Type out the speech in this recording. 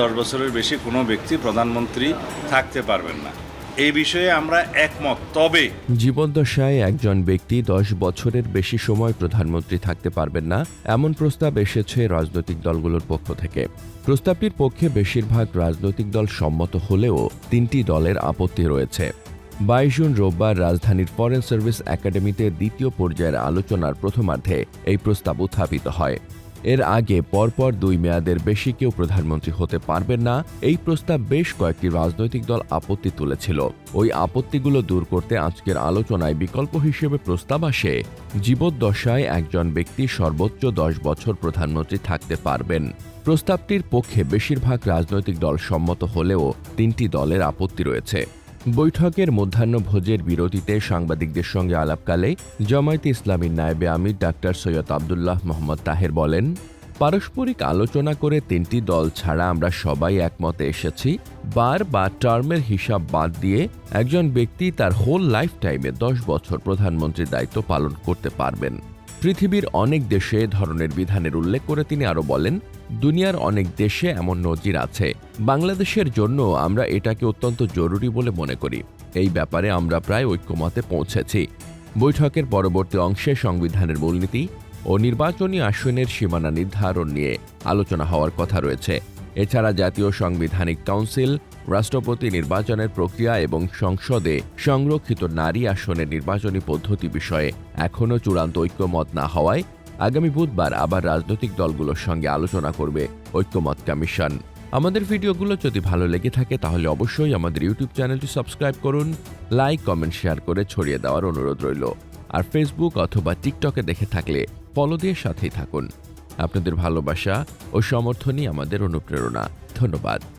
দশ বছরের বেশি কোনো ব্যক্তি প্রধানমন্ত্রী থাকতে পারবেন না। এই বিষয়ে আমরা একমত। তবে জীবদ্দশায় একজন ব্যক্তি দশ বছরের বেশি সময় প্রধানমন্ত্রী থাকতে পারবেন না, এমন প্রস্তাব এসেছে রাজনৈতিক দলগুলোর পক্ষ থেকে। প্রস্তাবটির পক্ষে বেশিরভাগ রাজনৈতিক দল সম্মত হলেও তিনটি দলের আপত্তি রয়েছে। বাইশ জুন রোববার রাজধানীর ফরেন সার্ভিস একাডেমিতে দ্বিতীয় পর্যায়ের আলোচনার প্রথমার্ধে এই প্রস্তাব উত্থাপিত হয়। এর আগে পরপর দুই মেয়াদের বেশি কেউ প্রধানমন্ত্রী হতে পারবেন না, এই প্রস্তাব বেশ কয়েকটি রাজনৈতিক দল আপত্তি তুলেছিল। ওই আপত্তিগুলো দূর করতে আজকের আলোচনায় বিকল্প হিসেবে প্রস্তাব আসে। জীবদ্দশায় একজন ব্যক্তি সর্বোচ্চ দশ বছর প্রধানমন্ত্রী থাকতে পারবেন। প্রস্তাবটির পক্ষে বেশিরভাগ রাজনৈতিক দল সম্মত হলেও তিনটি দলের আপত্তি রয়েছে। বৈঠকের মধ্যাহ্নভোজের বিরতিতে সাংবাদিকদের সঙ্গে আলাপকালে জামায়াতে ইসলামীর নায়েবে আমির ডাক্তার সৈয়দ আবদুল্লাহ মোহাম্মদ তাহের বলেন, পারস্পরিক আলোচনা করে তিনটি দল ছাড়া আমরা সবাই একমতে এসেছি। বার বা টার্মের হিসাব বাদ দিয়ে একজন ব্যক্তি তার হোল লাইফ টাইমে দশ বছর প্রধানমন্ত্রীর দায়িত্ব পালন করতে পারবেন। পৃথিবীর অনেক দেশে ধরনের বিধানের উল্লেখ করে তিনি আরও বলেন, দুনিয়ার অনেক দেশে এমন নজির আছে। বাংলাদেশের জন্য আমরা এটাকে অত্যন্ত জরুরি বলে মনে করি। এই ব্যাপারে আমরা প্রায় ঐক্যমতে পৌঁছেছি। বৈঠকের পরবর্তী অংশে সংবিধানের মূলনীতি ও নির্বাচনী আসনের সীমানা নির্ধারণ নিয়ে আলোচনা হওয়ার কথা রয়েছে। এছাড়া জাতীয় সাংবিধানিক কাউন্সিল রাষ্ট্রপতি নির্বাচনের প্রক্রিয়া এবং সংসদে সংরক্ষিত নারী আসনের নির্বাচনী পদ্ধতি বিষয়ে এখনও চূড়ান্ত ঐক্যমত না হওয়ায় আগামী বুধবার আবার রাজনৈতিক দলগুলোর সঙ্গে আলোচনা করবে ঐক্যমত কমিশন। আমাদের ভিডিওগুলো যদি ভালো লেগে থাকে তাহলে অবশ্যই আমাদের ইউটিউব চ্যানেলটি সাবস্ক্রাইব করুন, লাইক, কমেন্ট, শেয়ার করে ছড়িয়ে দেওয়ার অনুরোধ রইল। আর ফেসবুক অথবা টিকটকে দেখে থাকলে ফলো দিয়ে সাথেই থাকুন। আপনাদের ভালোবাসা ও সমর্থনই আমাদের অনুপ্রেরণা। ধন্যবাদ।